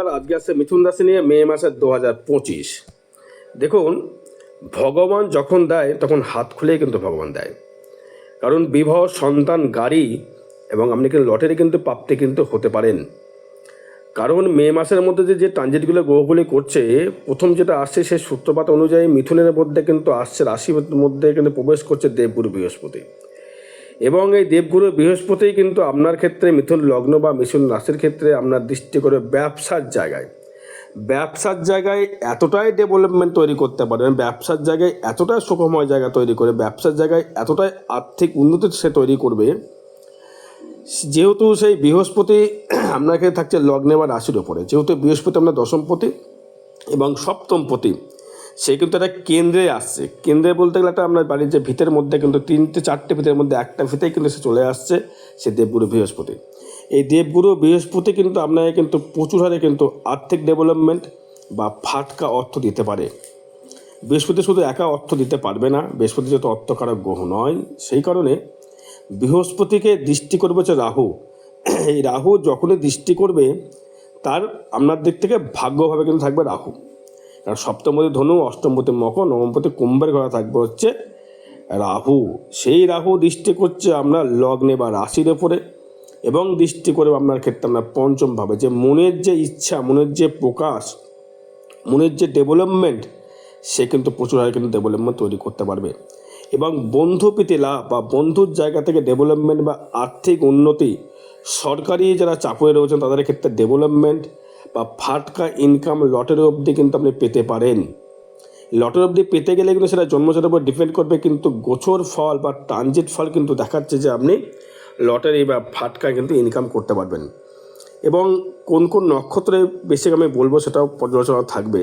আর আজকে আসছে মিথুন রাশি নিয়ে মে মাসের দু হাজার পঁচিশ। দেখুন, ভগবান যখন দেয়, তখন হাত খুলেই কিন্তু ভগবান দেয়। কারণ বিবাহ, সন্তান, গাড়ি এবং আপনি কিন্তু লটারি কিন্তু প্রাপ্তি কিন্তু হতে পারেন। কারণ মে মাসের মধ্যে যে যে ট্রানজিটগুলো গ্রহগুলি করছে, প্রথম যেটা আসছে সেই সূত্রপাত অনুযায়ী মিথুনের মধ্যে কিন্তু আসছে, রাশির মধ্যে কিন্তু প্রবেশ করছে দেবগুরু বৃহস্পতি। এবং এই দেবগুরু বৃহস্পতি কিন্তু আপনার ক্ষেত্রে মিথুন লগ্ন বা মিথুন রাশির ক্ষেত্রে আপনার দৃষ্টি করে ব্যবসার জায়গায়। ব্যবসার জায়গায় এতটাই ডেভেলপমেন্ট তৈরি করতে পারবেন ব্যবসার জায়গায় এতটাই সুখময় জায়গা তৈরি করে, ব্যবসার জায়গায় এতটাই আর্থিক উন্নতি সে তৈরি করবে, যেহেতু সেই বৃহস্পতি আপনাকে থাকছে লগ্নে বা রাশির ওপরে, যেহেতু বৃহস্পতি আপনার দশমপতি এবং সপ্তমপতি। সে কিন্তু একটা কেন্দ্রে আসছে। কেন্দ্রে বলতে গেলে একটা আপনার বাড়ির যে ভিতের মধ্যে কিন্তু তিনটে, চারটে ভিতের মধ্যে একটা ভিতেই কিন্তু সে চলে আসছে, সে দেবগুরু বৃহস্পতি। এই দেবগুরু বৃহস্পতি কিন্তু আপনাকে কিন্তু প্রচুর হারে কিন্তু আর্থিক ডেভেলপমেন্ট বা ফাটকা অর্থ দিতে পারে। বৃহস্পতি শুধু একা অর্থ দিতে পারবে না, বৃহস্পতি যেহেতু অর্থকারক গ্রহ নয়, সেই কারণে বৃহস্পতিকে দৃষ্টি করবে হচ্ছে রাহু। এই রাহু যখনই দৃষ্টি করবে, তার আপনার দিক থেকে ভাগ্যভাবে কিন্তু থাকবে রাহু। কারণ সপ্তমপতি ধনু অষ্টমপতি মকর নবমপতি কুম্ভের ঘরে থাকবে হচ্ছে রাহু। সেই রাহু দৃষ্টি করছে আপনার লগ্নে বা রাশির ওপরে এবং দৃষ্টি করে আপনার ক্ষেত্রে আপনার পঞ্চম ভাবে যে মনের যে ইচ্ছা, মনের যে প্রকাশ, মনের যে ডেভেলপমেন্ট সে কিন্তু প্রচুর হারে কিন্তু ডেভেলপমেন্ট তৈরি করতে পারবে। এবং বন্ধু পেতে লাভ বা বন্ধুর জায়গা থেকে ডেভেলপমেন্ট বা আর্থিক উন্নতি, সরকারি যারা চাপে রয়েছেন তাদের ক্ষেত্রে ডেভেলপমেন্ট বা ফাটকা ইনকাম লটারি অবধি কিন্তু আপনি পেতে পারেন। লটারি অবধি পেতে গেলে কিন্তু সেটা জন্মচারের উপর ডিপেন্ড করবে, কিন্তু গোছর ফল বা ট্রানজিট ফল কিন্তু দেখাচ্ছে যে আপনি লটারি বা ফাটকা কিন্তু ইনকাম করতে পারবেন। এবং কোন কোন নক্ষত্রে বেশি আমি বলব সেটাও পর্যালোচনা থাকবে।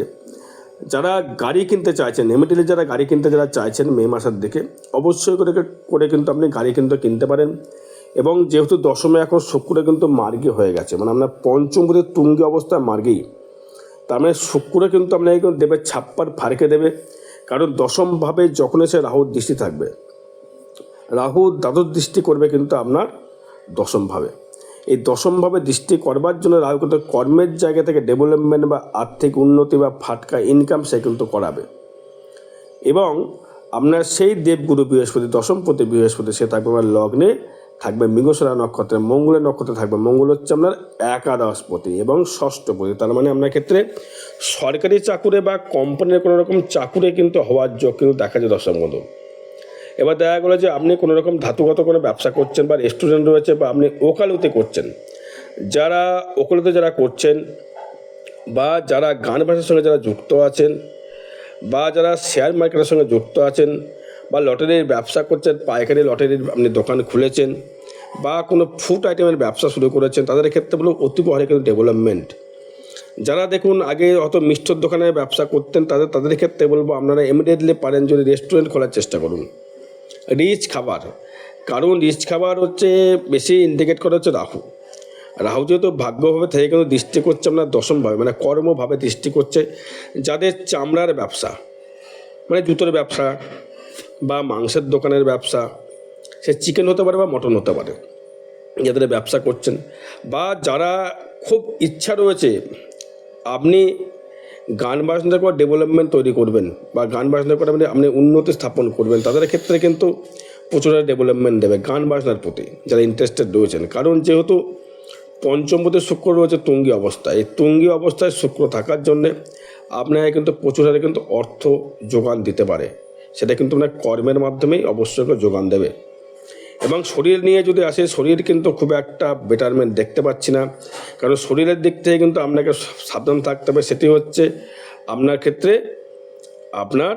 যারা গাড়ি কিনতে চাইছেন এমিটিলি যারা গাড়ি কিনতে যারা চাইছেন মে মাসের দিকে, অবশ্যই করে করে কিন্তু আপনি গাড়ি কিন্তু কিনতে পারেন। এবং যেহেতু দশমে এখন শুক্রে কিন্তু মার্গী হয়ে গেছে মানে আপনার পঞ্চমপতির তুঙ্গি অবস্থায় মার্গী তার মানে শুক্রে কিন্তু আপনাকে দেবে, ছাপ্পার ফারকে দেবে, কারণ দশমভাবে যখন এসে রাহুর দৃষ্টি থাকবে, রাহু দ্বাদশ দৃষ্টি করবে কিন্তু আপনার দশমভাবে। এই দশমভাবে দৃষ্টি করবার জন্য রাহু কিন্তু কর্মের জায়গা থেকে ডেভেলপমেন্ট বা আর্থিক উন্নতি বা ফাটকা ইনকাম সে কিন্তু করাবে। এবং আপনার সেই দেবগুরু বৃহস্পতি, দশমপতি বৃহস্পতি, সে থাকবে আমার লগ্নে থাকবে মৃগশরা নক্ষত্রে, মঙ্গলের নক্ষত্রে থাকবে মঙ্গল হচ্ছে আপনার একাদশপতি এবং ষষ্ঠপতি। তার মানে আপনার ক্ষেত্রে সরকারি চাকুরে বা কোম্পানির কোনো রকম চাকুরে কিন্তু হওয়ার যোগ কিন্তু দেখা যায় দশম দশমগত এবার দেখা গেলো যে আপনি কোনো রকম ধাতুগত কোনো ব্যবসা করছেন বা রেস্টুরেন্ট রয়েছে বা আপনি ওকালতি করছেন, যারা ওকালতি যারা করছেন বা যারা গান ভাষার সঙ্গে যারা যুক্ত আছেন বা যারা শেয়ার মার্কেটের সঙ্গে যুক্ত আছেন বা লটারির ব্যবসা করছেন, পাইকারি লটারির আপনি দোকান খুলেছেন বা কোনো ফুড আইটেমের ব্যবসা শুরু করেছেন, তাদের ক্ষেত্রে বলুন অতীব হারে কিন্তু ডেভেলপমেন্ট যারা দেখুন, আগে অত মিষ্টির দোকানের ব্যবসা করতেন, তাদের তাদের ক্ষেত্রে বলব আপনারা ইমিডিয়েটলি পারেন যদি রেস্টুরেন্ট খোলার চেষ্টা করুন। রিচ খাবার। কারণ রিচ খাবার হচ্ছে বেশি ইন্ডিকেট করা হচ্ছে রাহু। রাহু যেহেতু ভাগ্যভাবে থেকে কিন্তু দৃষ্টি করছে আপনার দশমভাবে মানে কর্মভাবে দৃষ্টি করছে, যাদের চামড়ার ব্যবসা মানে জুতোর ব্যবসা বা মাংসের দোকানের ব্যবসা সে চিকেন হতে পারে বা মটন হতে পারে। যাদের ব্যবসা করছেন বা যারা খুব ইচ্ছা রয়েছে, আপনি গান বাজনা করে ডেভেলপমেন্ট তৈরি করবেন বা গান বাজনা করে আপনি আপনি উন্নতি স্থাপন করবেন, তাদের ক্ষেত্রে কিন্তু প্রচুর ডেভেলপমেন্ট দেবে গান বাজনার প্রতি, যারা ইন্টারেস্টেড রয়েছেন। কারণ যেহেতু পঞ্চমপতি শুক্র রয়েছে তুঙ্গি অবস্থায়, এই তুঙ্গি অবস্থায় শুক্র থাকার জন্যে আপনাকে কিন্তু প্রচুর কিন্তু অর্থ যোগান দিতে পারে। সেটা কিন্তু আপনার কর্মের মাধ্যমেই অবশ্যই যোগান দেবে। এবং শরীর নিয়ে যদি আসে, শরীর কিন্তু খুব একটা বেটারমেন্ট দেখতে পাচ্ছি না। কারণ শরীরের দিক থেকে কিন্তু আপনাকে সাবধান থাকতে হবে। সেটি হচ্ছে আপনার ক্ষেত্রে আপনার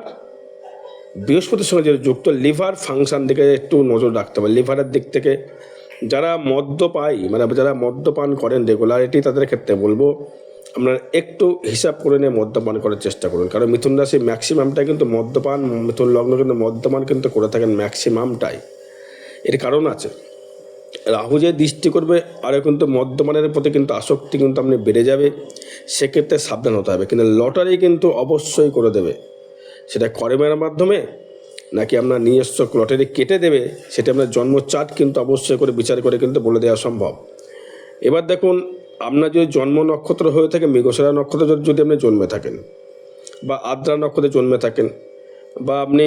বৃহস্পতির সঙ্গে যে যুক্ত লিভার ফাংশান দিকে একটু নজর রাখতে হবে। লিভারের দিক থেকে যারা মদ্যপায়ী মানে যারা মদ্যপান করেন রেগুলারিটি তাদের ক্ষেত্রে বলব আপনার একটু হিসাব করে নিয়ে মদ্যপান করার চেষ্টা করুন। কারণ মিথুন রাশি ম্যাক্সিমামটাই কিন্তু মদ্যপান, মিথুন লগ্ন কিন্তু মদ্যপান কিন্তু করে থাকেন ম্যাক্সিমামটাই এর কারণ আছে। রাহু যে দৃষ্টি করবে, আরও কিন্তু মদ্যপানের প্রতি কিন্তু আসক্তি কিন্তু আপনি বেড়ে যাবে। সেক্ষেত্রে সাবধান হতে হবে। কিন্তু লটারি কিন্তু অবশ্যই করে দেবে। সেটা কর্মের মাধ্যমে নাকি আপনার নিজস্ব লটারি কেটে দেবে, সেটা আপনার জন্ম কিন্তু অবশ্যই করে বিচার করে কিন্তু বলে দেওয়া সম্ভব। এবার দেখুন, আপনার যদি জন্ম নক্ষত্র হয়ে থাকে মৃগশিরা নক্ষত্র যদি আপনি জন্মে থাকেন বা আদ্রা নক্ষত্রে জন্মে থাকেন বা আপনি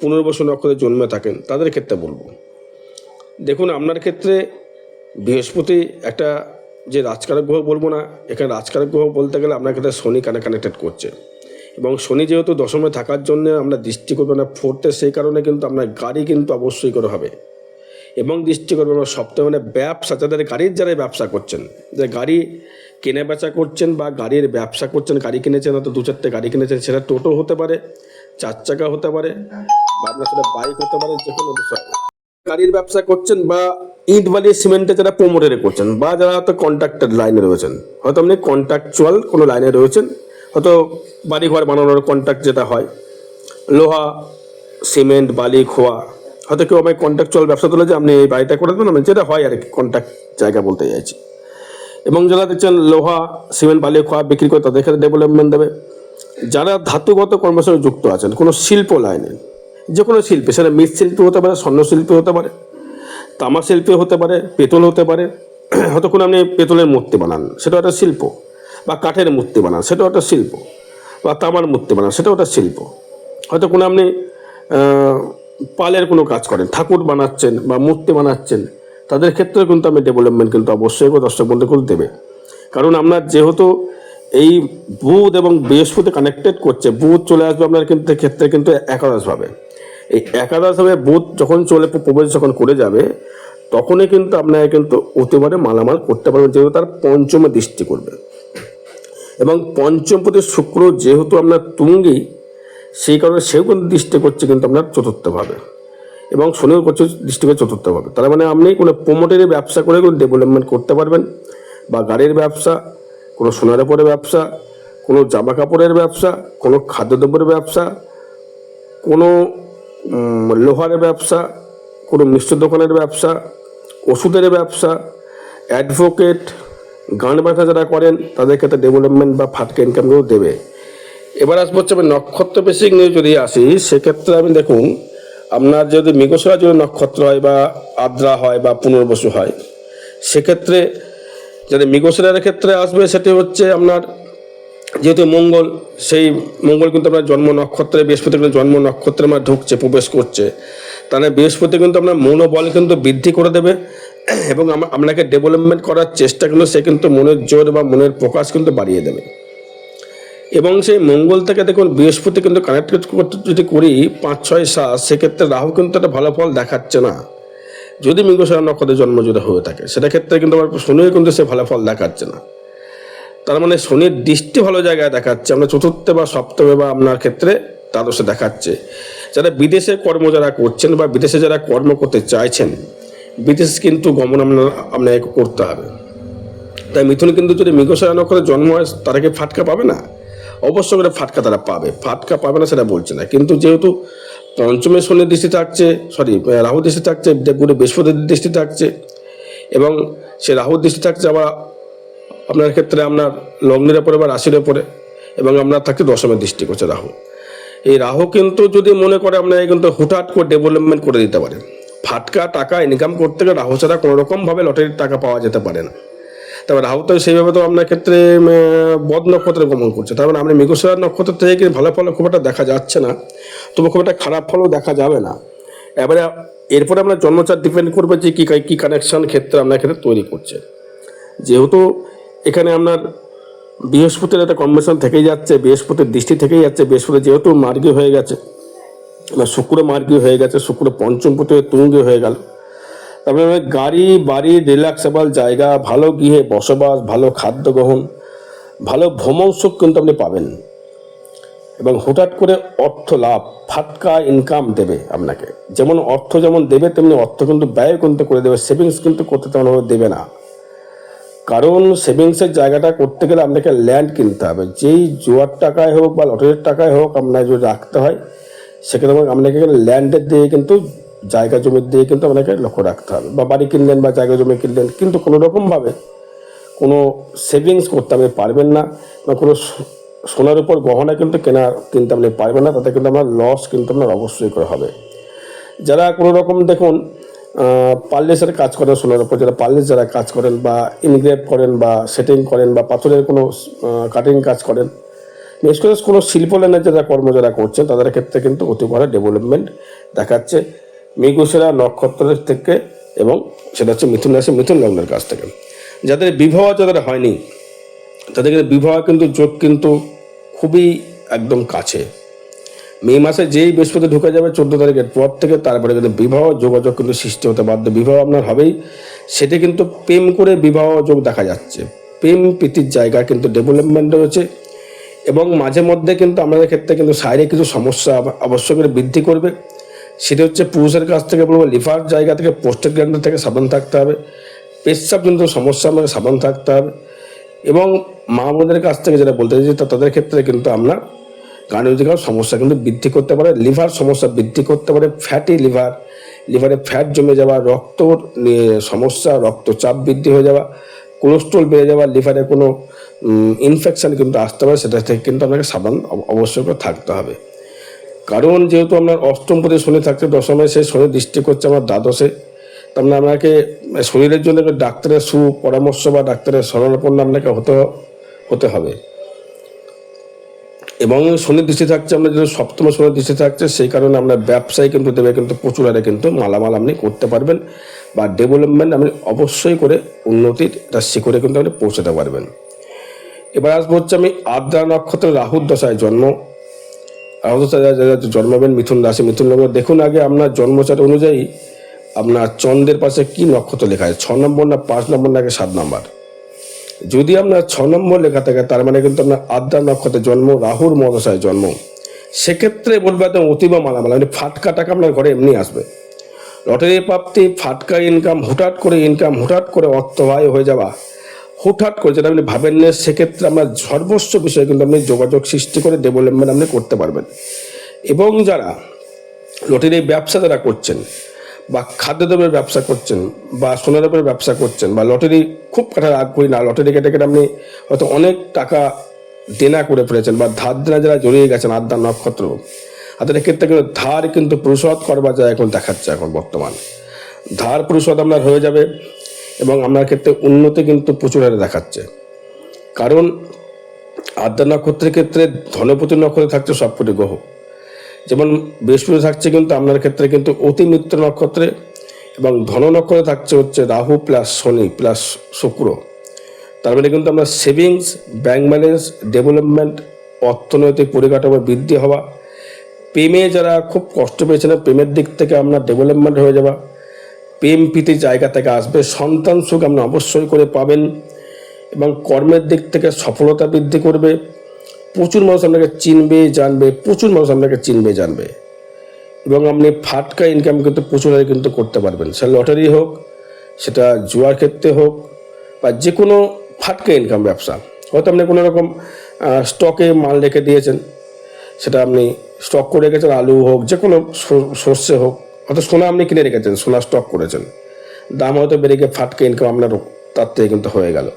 পুনর্বসু নক্ষত্রে জন্মে থাকেন, তাদের ক্ষেত্রে বলব। দেখুন, আপনার ক্ষেত্রে বৃহস্পতি একটা যে রাজকারক গ্রহ বলব না, এখানে রাজকারক গ্রহ বলতে গেলে আপনার ক্ষেত্রে শনি কানে কানেক্টেড করছে। এবং শনি যেহেতু দশমে থাকার জন্য আমরা দৃষ্টি করব না, ফোর্থে সেই কারণে কিন্তু আপনার গাড়ি কিন্তু অবশ্যই করে হবে। এবং দৃষ্টি করব আমরা সপ্তাহে মানে ব্যবসা, যাদের গাড়ির যারা ব্যবসা করছেন, যে গাড়ি কেনা বেচা করছেন বা গাড়ির ব্যবসা করছেন, গাড়ি কিনেছেন, হয়তো দু চারটে গাড়ি কিনেছেন, সেটা টোটো হতে পারে, চার চাকা হতে পারে, বা আপনার সেটা বাইক হতে পারে, যে কোনো বিষয়। গাড়ির ব্যবসা করছেন বা ইট বালি সিমেন্টে যারা প্রোমোটারে করছেন বা যারা হয়তো কন্ট্রাক্টর লাইনে রয়েছেন, হয়তো আপনি কন্ট্রাকচুয়াল কোনো লাইনে রয়েছেন, হয়তো বাড়িঘর বানানোর কন্ট্রাক্ট যেটা হয়, লোহা, সিমেন্ট, বালি, খোয়া, হয়তো কেউ আমায় কন্ট্রাকচুয়াল ব্যবসা তুলে যে আপনি এই বাড়িটা করে দেবেন, আমি যেটা হয় আর কি কন্ট্রাক্ট জায়গা বলতে চাইছি। এবং যারা দেখছেন লোহা, সিমেন্ট, বালি, খোয়া বিক্রি করে তাদের ক্ষেত্রে ডেভেলপমেন্ট দেবে। যারা ধাতুগত কর্মের সঙ্গে যুক্ত আছেন, কোনো শিল্প লাইনে যে কোনো শিল্পী, সেটা মৃৎশিল্পী হতে পারে, স্বর্ণশিল্পী হতে পারে তামা শিল্পী হতে পারে পেতল হতে পারে হয়তো কোনো আপনি পেতলের মূর্তি বানান, সেটা একটা শিল্প, বা কাঠের মূর্তি বানান, সেটাও একটা শিল্প, বা তামার মূর্তি বানান, সেটাও একটা শিল্প। হয়তো কোনো আপনি পালের কোনো কাজ করেন, ঠাকুর বানাচ্ছেন, বা মূর্তি বানাচ্ছেন, তাদের ক্ষেত্রে কিন্তু আমি ডেভেলপমেন্ট কিন্তু অবশ্যই দর্শক বন্ধু করে দেবে। কারণ আপনার যেহেতু এই বুধ এবং বৃহস্পতি কানেক্টেড করছে, বুধ চলে আসবে আপনার কিন্তু, ক্ষেত্রে কিন্তু একাদশভাবে। এই একাদশভাবে বুধ যখন চলে, প্রবেশ যখন করে যাবে, তখনই কিন্তু আপনাকে কিন্তু অতিবারে মালামাল করতে পারবেন যেহেতু তার পঞ্চমে দৃষ্টি করবে। এবং পঞ্চমপতি শুক্র যেহেতু আপনার তুঙ্গি, সেই কারণে সেও কিন্তু দৃষ্টি করছে কিন্তু আপনার চতুর্থভাবে। এবং শনিও করছে দৃষ্টি করে চতুর্থভাবে। তার মানে আপনি কোনো প্রোমোটারি ব্যবসা করে কোনো ডেভেলপমেন্ট করতে পারবেন, বা গাড়ির ব্যবসা, কোনো সোনার উপরে ব্যবসা, কোনো জামা কাপড়ের ব্যবসা, কোনো খাদ্যদ্রব্যের ব্যবসা, কোনো উম, লোহারের ব্যবসা কোনো মিষ্টির দোকানের ব্যবসা ওষুধের ব্যবসা অ্যাডভোকেট গান ব্যথা যারা করেন তাদের ক্ষেত্রে ডেভেলপমেন্ট বা ফাটকা ইনকামগুলো দেবে। এবার আসব হচ্ছে আমি নক্ষত্র বেসিক নিয়ে যদি আসি সেক্ষেত্রে আমি দেখুন আপনার যদি মৃগশিরা যদি নক্ষত্র হয় বা আদ্রা হয় বা পুনর্বসু হয় সেক্ষেত্রে যাদের মৃগশিরার ক্ষেত্রে আসবে সেটি হচ্ছে আপনার যেহেতু মঙ্গল, সেই মঙ্গল কিন্তু আপনার জন্ম নক্ষত্রে, বৃহস্পতি কিন্তু জন্ম নক্ষত্রে আমার ঢুকছে, প্রবেশ করছে। তাহলে বৃহস্পতি কিন্তু আপনার মনোবল কিন্তু বৃদ্ধি করে দেবে এবং আপনাকে ডেভেলপমেন্ট করার চেষ্টা কিন্তু সে কিন্তু মনের জোর বা মনের প্রকাশ কিন্তু বাড়িয়ে দেবে। এবং সেই মঙ্গল থেকে দেখুন, বৃহস্পতি কিন্তু কানেক্ট করতে যদি করি পাঁচ, ছয়, সাত, সেক্ষেত্রে রাহু কিন্তু একটা ভালো ফল দেখাচ্ছে না। যদি মৃগশিরা নক্ষত্রে জন্ম যদি হয়ে থাকে, সেটা ক্ষেত্রে কিন্তু আমার শনিও কিন্তু সে ভালো ফল দেখাচ্ছে না। তার মানে শনির দৃষ্টি ভালো জায়গায় দেখাচ্ছে, আমরা চতুর্থে বা সপ্তমে বা আপনার ক্ষেত্রে দ্বাদশে দেখাচ্ছে। যারা বিদেশে কর্ম যারা করছেন বা বিদেশে যারা কর্ম করতে চাইছেন, বিদেশ কিন্তু গমন আপনার, আপনাকে করতে হবে। তাই মিথুন কিন্তু যদি মৃগশিরা নক্ষত্রে জন্ম হয়, তারা কি ফাটকা পাবে না? অবশ্য করে ফাটকা তারা পাবে। ফাটকা পাবে না সেটা বলছে না। কিন্তু যেহেতু পঞ্চমে শনির দৃষ্টি থাকছে সরি রাহু দৃষ্টি থাকছে দেবগুরু বৃহস্পতির দৃষ্টি থাকছে, এবং সে রাহুর দৃষ্টি থাকছে আবার আপনার ক্ষেত্রে আপনার লগ্নের ওপরে বা রাশির ওপরে এবং আপনার থাকছে দশমের দৃষ্টি করছে রাহু। এই রাহু কিন্তু যদি মনে করে আপনাকে কিন্তু হুটহাট করে ডেভেলপমেন্ট করে দিতে পারে ফাটকা টাকা ইনকাম করতে গেলে রাহু ছাড়া কোনো রকমভাবে লটারির টাকা পাওয়া যেতে পারে না। তবে রাহু তো সেইভাবে তো আপনার ক্ষেত্রে বদ নক্ষত্রে গমন করছে। তার মানে আপনি মৃগশিরা নক্ষত্র থেকে কি ভালো ফল খুব একটা দেখা যাচ্ছে না। তবে খুব একটা খারাপ ফলও দেখা যাবে না। এবারে এরপরে আপনার জন্মচার ডিপেন্ড করবে যে কী কী কানেকশন ক্ষেত্রে আপনার ক্ষেত্রে তৈরি করছে। যেহেতু এখানে আপনার বৃহস্পতির একটা কম্বিনেশন থেকেই যাচ্ছে, বৃহস্পতির দৃষ্টি থেকেই যাচ্ছে। বৃহস্পতি যেহেতু মার্গী হয়ে গেছে শুক্র মার্গী হয়ে গেছে, শুক্র পঞ্চমপতি তুঙ্গে হয়ে গেল। তারপরে গাড়ি, বাড়ি রিল্যাক্সেবল জায়গা, ভালো গৃহে বসবাস, ভালো খাদ্য গ্রহণ, ভালো ভ্রমণ সুখ কিন্তু আপনি পাবেন। এবং হঠাৎ করে অর্থ লাভ, ফাটকা ইনকাম দেবে আপনাকে। যেমন অর্থ যেমন দেবে, তেমনি অর্থ কিন্তু ব্যয় কিন্তু করে দেবে সেভিংস কিন্তু করতে তেমনভাবে দেবে না। কারণ সেভিংসের জায়গাটা করতে গেলে আপনাকে ল্যান্ড কিনতে হবে। যেই জোয়ার টাকায় হোক বা লটারির টাকায় হোক আপনাকে যদি রাখতে হয়, সেক্ষেত্রে আপনাকে ল্যান্ডের দিয়ে কিন্তু, জায়গা জমির দিয়ে কিন্তু আপনাকে লক্ষ্য রাখতে হবে। বা বাড়ি কিনলেন বা জায়গা জমি কিনলেন, কিন্তু কোনো রকমভাবে কোনো সেভিংস করতে আপনি পারবেন না বা কোনো সোনার উপর গহনা কিন্তু কেনা কিনতে আপনি পারবেন না, তাতে কিন্তু আপনার লস কিন্তু আপনার অবশ্যই করে হবে। যারা কোনো রকম দেখুন পার্লেসের কাজ করেন সোনার উপর, যারা পার্লেস যারা কাজ করেন বা ইমিগ্রেট করেন বা সেটিং করেন বা পাথরের কোনো কাটিং কাজ করেন, বিশেষ করে কোনো শিল্প লাইনের যারা কর্ম যারা করছেন, তাদের ক্ষেত্রে কিন্তু অতি বড় ডেভেলপমেন্ট দেখাচ্ছে মৃগশিরা নক্ষত্রের থেকে এবং সেটা হচ্ছে মিথুন রাশি, মিথুন লগ্নের কাছ থেকে। যাদের বিবাহ যাদের হয়নি, তাদের কিন্তু বিবাহ কিন্তু যোগ কিন্তু খুবই একদম কাছে। মে মাসে যেই বৃহস্পতি ঢুকে যাবে চোদ্দ তারিখের পর থেকে তারপরে কিন্তু বিবাহ যোগাযোগ কিন্তু সৃষ্টি হতে বাধ্য। বিবাহ আপনার হবেই। সেটি কিন্তু প্রেম করে বিবাহ যোগ দেখা যাচ্ছে। প্রেম প্রীতির জায়গা কিন্তু ডেভেলপমেন্ট রয়েছে এবং মাঝে মধ্যে কিন্তু আমাদের ক্ষেত্রে কিন্তু শারীরিক কিছু সমস্যা অবশ্যই করে বৃদ্ধি করবে। সেটা হচ্ছে পুরুষের কাছ থেকে বলব লিভার জায়গা থেকে পোস্টের গ্ল্যান্ডের থেকে সাবধান থাকতে হবে। পেশাব কিন্তু সমস্যা আমাকে সাবধান থাকতে হবে এবং মা বোনদের কাছ থেকে যেটা বলতে চাইছি তাদের ক্ষেত্রে কিন্তু আমরা গার্নিজিক্যাল সমস্যা কিন্তু বৃদ্ধি করতে পারে লিভার সমস্যা বৃদ্ধি করতে পারে ফ্যাটি লিভার লিভারে ফ্যাট জমে যাওয়া, রক্ত সমস্যা, রক্তচাপ বৃদ্ধি হয়ে যাওয়া কোলেস্ট্রল বেড়ে যাওয়া লিভারে কোনো ইনফেকশন কিন্তু আসতে পারে, সেটা থেকে কিন্তু আপনাকে সাবান অব- অবশ্যই করে থাকতে হবে। কারণ যেহেতু আপনার অষ্টম পদে শনি থাকছে দশমে সেই শনি দৃষ্টি করছে আমার দ্বাদশে তার মানে আপনাকে শরীরের জন্য ডাক্তারের সুপরামর্শ বা ডাক্তারের শরণাপন্ন আপনাকে হতে হতে হবে। এবং শনি দৃষ্টি থাকছে আমরা যেহেতু সপ্তম শনি দৃষ্টি থাকছে, সেই কারণে আমরা ব্যবসায় কিন্তু দেবে কিন্তু প্রচুর হারে কিন্তু মালামাল আপনি করতে পারবেন বা ডেভেলপমেন্ট আপনি অবশ্যই করে উন্নতির একটা শিখরে কিন্তু আপনি পৌঁছাতে পারবেন। এবার আসব হচ্ছে আমি আদ্রা নক্ষত্রের রাহুর দশায় জন্ম। রাহুর দশায় জন্মাবেন, মিথুন রাশি, মিথুন লগ্ন, দেখুন আগে আপনার জন্মচার অনুযায়ী আপনার চন্দ্রের পাশে কি নক্ষত্র লেখা আছে? ছ নম্বর না পাঁচ নম্বর নাকি সাত নম্বর? যদি আপনার ছ নম্বর লেখা থাকে, তার মানে কিন্তু আপনার আদ্রা নক্ষত্রে জন্ম, রাহুর মদশায় জন্ম। সেক্ষেত্রে বলবে একদম অতিবা মালামালা মানে ফাটকা টাকা আপনার ঘরে এমনি আসবে। লটারি প্রাপ্তি, ফাটকা ইনকাম হুটহাট করে ইনকাম হুটহাট করে অর্থ ব্যয় হয়ে যাওয়া, হুটহাট করে যেটা আপনি ভাবেন না সেক্ষেত্রে আপনার সর্বস্ব বিষয়ে কিন্তু আপনি যোগাযোগ সৃষ্টি করে ডেভেলপমেন্ট আপনি করতে পারবেন। এবং যারা লটারি ব্যবসা যারা করছেন বা খাদ্যদ্রব্যের ব্যবসা করছেন বা সোনারূপের ব্যবসা করছেন বা লটারি খুব কাটার আগ্রহী না। লটারি কেটে কেটে আপনি হয়তো অনেক টাকা দেনা করে ফেলেছেন বা ধার দেনা যারা জড়িয়ে গেছেন আদ্যা নক্ষত্র তাদের ক্ষেত্রে কিন্তু ধার কিন্তু পরিশোধ করবার যায় এখন দেখাচ্ছে এখন বর্তমান। ধার পরিশোধ আপনার হয়ে যাবে এবং আপনার ক্ষেত্রে উন্নতি কিন্তু প্রচুর হারে দেখাচ্ছে। কারণ আদ্যা নক্ষত্রের ক্ষেত্রে ধনপতি নক্ষত্রে থাকছে সবকটি গ্রহ। যেমন বৃহস্পতি থাকছে কিন্তু আপনার ক্ষেত্রে কিন্তু অতি মিত্র নক্ষত্রে এবং ধন নক্ষত্রে থাকছে হচ্ছে রাহু প্লাস শনি প্লাস শুক্র। তার মানে কিন্তু আমরা সেভিংস ব্যাংক ব্যালেন্স ডেভেলপমেন্ট অর্থনৈতিক পরিকাঠামো বৃদ্ধি হওয়া, প্রেমে যারা খুব কষ্ট পেয়েছিলেন প্রেমের দিক থেকে আপনার ডেভেলপমেন্ট হয়ে যাওয়া, প্রেম প্রীতির জায়গা থেকে আসবে, সন্তান সুখ আপনি অবশ্যই করে পাবেন এবং কর্মের দিক থেকে সফলতা বৃদ্ধি করবে। প্রচুর মানুষ আপনাকে চিনবে, জানবে, প্রচুর মানুষ আপনাকে চিনবে, জানবে। এবং আপনি ফাটকা ইনকাম কিন্তু প্রচুর হারে কিন্তু করতে পারবেন। সে লটারি হোক, সেটা জুয়ার ক্ষেত্রে হোক, বা যে কোনো ফাটকা ইনকাম ব্যবসা। হয়তো আপনি কোনো রকম স্টকে মাল রেখে দিয়েছেন, সেটা আপনি স্টক করে রেখেছেন, আলু হোক যে কোনো স- শস্য হোক, হয়তো সোনা আপনি কিনে রেখেছেন, সোনা স্টক করেছেন। দাম হয়তো বেড়ে গিয়ে ফাটকা ইনকাম আপনার তার থেকে কিন্তু হয়ে গেল।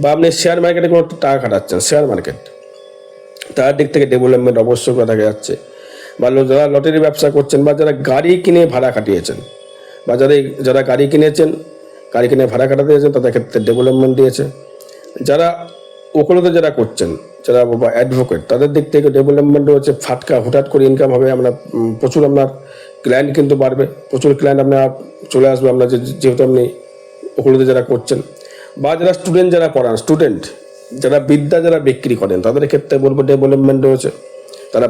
বা আপনি শেয়ার মার্কেটে কোনো টাকা খাটাচ্ছেন শেয়ার মার্কেট তার দিক থেকে ডেভেলপমেন্ট অবশ্যই করে দেখা যাচ্ছে। বা যারা লটারি ব্যবসা করছেন বা যারা গাড়ি কিনে ভাড়া কাটিয়েছেন বা যারা যারা গাড়ি কিনেছেন, গাড়ি কিনে ভাড়া কাটাতে দিয়েছেন, তাদের ক্ষেত্রে ডেভেলপমেন্ট দিয়েছে। যারা ওকালতে যারা করছেন, যারা বা অ্যাডভোকেট তাদের দিক থেকে ডেভেলপমেন্ট হচ্ছে ফাটকা হুটহাট করে ইনকাম হবে, আমরা প্রচুর আপনার ক্লায়েন্ট কিন্তু বাড়বে, প্রচুর ক্লায়েন্ট আপনার চলে আসবে আপনার যেহেতু আপনি ওকালতে যারা করছেন। বা যারা স্টুডেন্ট যারা পড়ান স্টুডেন্ট যারা বিদ্যা যারা বিক্রি করেন, তাদের ক্ষেত্রে বলব ডেভেলপমেন্ট রয়েছে। তারা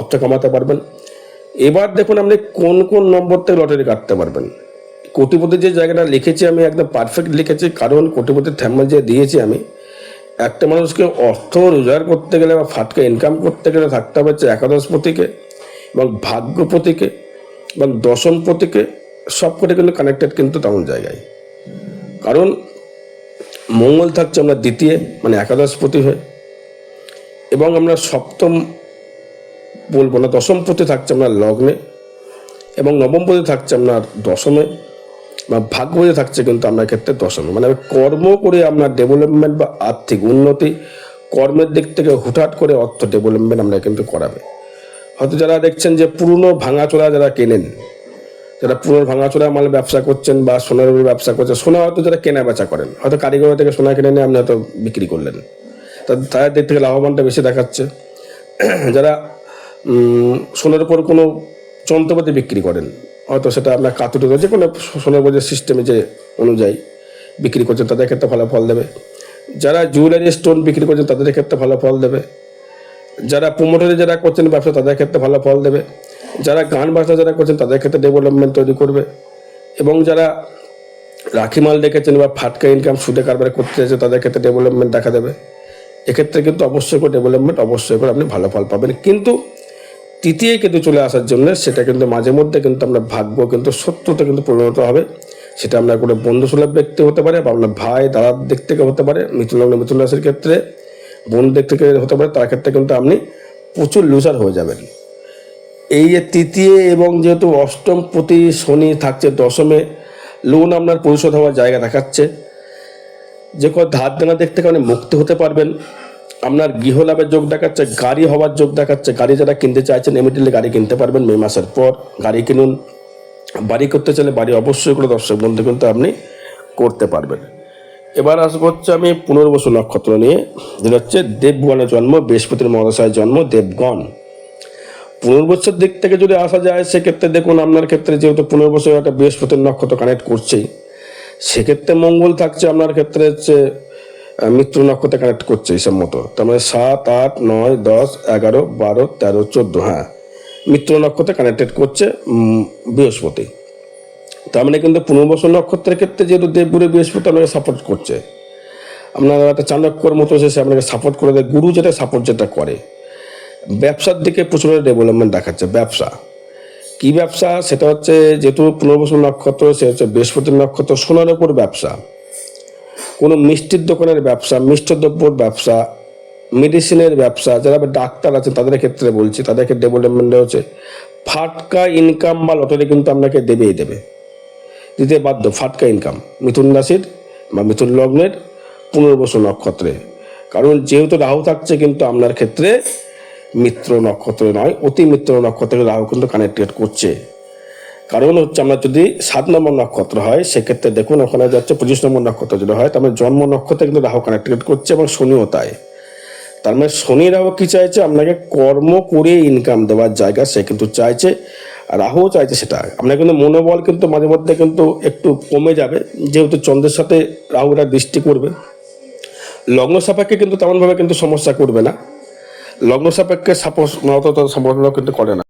অর্থ কমাতে পারবেন। এবার দেখুন আপনি কোন কোন নম্বর থেকে লটারি কাটতে পারবেন। কোটিপতির যে জায়গাটা লিখেছি আমি একদম পারফেক্ট লিখেছি, কারণ কোটিপতির থ্যাম্বল যে দিয়েছি আমি, একটা মানুষকে অর্থ রোজগার করতে গেলে বা ফাটকা ইনকাম করতে গেলে থাকতে হবে হচ্ছে একাদশ পতিকে এবং ভাগ্যপতিকে এবং দশম পতিকে সবকটি কিন্তু কানেক্টেড কিন্তু তেমন জায়গায়। কারণ মঙ্গল থাকছে আমরা দ্বিতীয় মানে একাদশ একাদশপতি হয়ে। এবং আমরা সপ্তম বলব না দশমপতি থাকছে আপনার লগ্নে। এবং নবমপতি থাকছে আপনার দশমে। বা ভাগ্যপতি থাকছে কিন্তু আপনার ক্ষেত্রে দশমে। মানে কর্ম করে আপনার ডেভেলপমেন্ট বা আর্থিক উন্নতি, কর্মের দিক থেকে হুটহাট করে অর্থ ডেভেলপমেন্ট আমরা কিন্তু করাবে। হয়তো যারা দেখছেন যে পুরনো ভাঙাচোরা যারা কেনেন যারা পুনর ভাঙাচোরা মাল ব্যবসা করছেন বা সোনার উপর ব্যবসা করছেন, সোনা হয়তো যারা কেনা বেচা করেন, হয়তো কারিগর থেকে সোনা কিনে নিয়ে আপনি হয়তো বিক্রি করলেন। তা তাদের দিক থেকে লাভবানটা বেশি দেখাচ্ছে। যারা সোনার উপর কোনো যন্ত্রপাতি বিক্রি করেন, হয়তো সেটা আপনার কাতুটে যে কোনো সোনার উপর যে সিস্টেমে যে অনুযায়ী বিক্রি করছেন, তাদের ক্ষেত্রে ভালো ফল দেবে। যারা জুয়েলারি স্টোন বিক্রি করছেন, তাদের ক্ষেত্রে ভালো ফল দেবে। যারা প্রোমোটারে যারা করছেন ব্যবসা, তাদের ক্ষেত্রে ভালো ফল দেবে। যারা গান বাজনা যারা করছেন, তাদের ক্ষেত্রে ডেভেলপমেন্ট তৈরি করবে। এবং যারা রাখি মাল রেখেছেন বা ফাটকা ইনকাম সুদে কারবার করতে চাইছে, তাদের ক্ষেত্রে ডেভেলপমেন্ট দেখা দেবে। এক্ষেত্রে কিন্তু অবশ্যই করে ডেভেলপমেন্ট অবশ্যই করে আপনি ভালো ফল পাবেন। কিন্তু তৃতীয় কিন্তু চলে আসার জন্য সেটা কিন্তু মাঝে মধ্যে কিন্তু আমরা ভাগ্য কিন্তু সত্যতা কিন্তু পরিণত হবে। সেটা আপনার কোনো বন্ধু সুলভ ব্যক্তি হতে পারে বা আপনার ভাই, দাদার দিক থেকে হতে পারে, মিথুন লগ্ন, মিথুন রাশির ক্ষেত্রে, বোন দিক থেকে হতে পারে, তার ক্ষেত্রে কিন্তু আপনি প্রচুর লুজার হয়ে যাবেন। এই যে তৃতীয় এবং যেহেতু অষ্টম প্রতি শনি থাকছে দশমে লোন আপনার পরিশোধ হওয়ার জায়গা দেখাচ্ছে। যে কোনো ধার দেনা থেকে আপনি মুক্তি হতে পারবেন। আপনার গৃহ লাভের যোগ দেখাচ্ছে, গাড়ি হওয়ার যোগ দেখাচ্ছে। গাড়ি যারা কিনতে চাইছেন ইমিডিয়েটলি গাড়ি কিনতে পারবেন মে মাসের পর। গাড়ি কিনুন। বাড়ি করতে চাইলে বাড়ি অবশ্যই করে দর্শক বন্ধু কিন্তু আপনি করতে পারবেন। এবার আসব হচ্ছে আমি পুনর্বসু নক্ষত্র নিয়ে। যেটা হচ্ছে দেবগণের জন্ম, বৃহস্পতির মহাদশায় জন্ম, দেবগণ। পুনর্বসের দিক থেকে যদি আসা যায়, সেক্ষেত্রে দেখুন আপনার ক্ষেত্রে যেহেতু পনেরো বছর একটা বৃহস্পতির নক্ষত্র কানেক্ট করছেই, সেক্ষেত্রে মঙ্গল থাকছে আপনার ক্ষেত্রে হচ্ছে মিত্র নক্ষত্রে কানেক্ট করছে হিসাব মতো তার মানে সাত, আট, নয়, দশ, এগারো, বারো, তেরো, চোদ্দ হ্যাঁ মিত্র নক্ষত্রে কানেক্টেড করছে বৃহস্পতি। তার মানে কিন্তু পুনর্বসু নক্ষত্রের ক্ষেত্রে যেহেতু দেবগুরু বৃহস্পতি আপনাকে সাপোর্ট করছে। আপনার একটা চাণক্যর মতো সে আপনাকে সাপোর্ট করে দেয়, গুরু যেটা সাপোর্ট যেটা করে। ব্যবসার দিকে প্রচুর ডেভেলপমেন্ট দেখাচ্ছে, ব্যবসা। কি ব্যবসা? সেটা হচ্ছে যেহেতু পুনর্বসন নক্ষত্র, সে হচ্ছে বৃহস্পতির নক্ষত্র, সোনার ওপর ব্যবসা। কোনো মিষ্টির দোকানের ব্যবসা, মিষ্টি দ্রব্যর ব্যবসা, মেডিসিনের ব্যবসা, যারা ডাক্তার আছে তাদের ক্ষেত্রে বলছি, তাদেরকে ডেভেলপমেন্ট হচ্ছে। ফাটকা ইনকাম বা লটারি কিন্তু আপনাকে দেবেই দেবে। দিতে বাধ্য, ফাটকা ইনকাম মিথুন রাশির বা মিথুন লগ্নের পুনর্বসু নক্ষত্রে। কারণ যেহেতু রাহু থাকছে, কিন্তু আপনার ক্ষেত্রে মিত্র নক্ষত্র নয়, অতি মিত্র নক্ষত্রে রাহু কিন্তু কানেক্টেড করছে। কারণ হচ্ছে আমরা যদি সাত নম্বর নক্ষত্র হয়, সেক্ষেত্রে দেখুন, ওখানে যাচ্ছে পঁচিশ নম্বর নক্ষত্র যদি হয় তার জন্ম নক্ষত্রে কিন্তু রাহু কানেক্টেড করছে এবং শনিও তাই। তার মানে শনি রাহু কি চাইছে? আপনাকে কর্ম করে ইনকাম দেওয়ার জায়গা সে কিন্তু চাইছে রাহুও চাইছে সেটা। আপনার কিন্তু মনোবল কিন্তু মাঝে মধ্যে কিন্তু একটু কমে যাবে, যেহেতু চন্দ্রের সাথে রাহুরা দৃষ্টি করবে। লগ্ন সাপেক্ষে কিন্তু তেমনভাবে কিন্তু সমস্যা করবে না। লগ্ন সাপেক্ষে সাপোজ সম্পর্ক কিন্তু করে না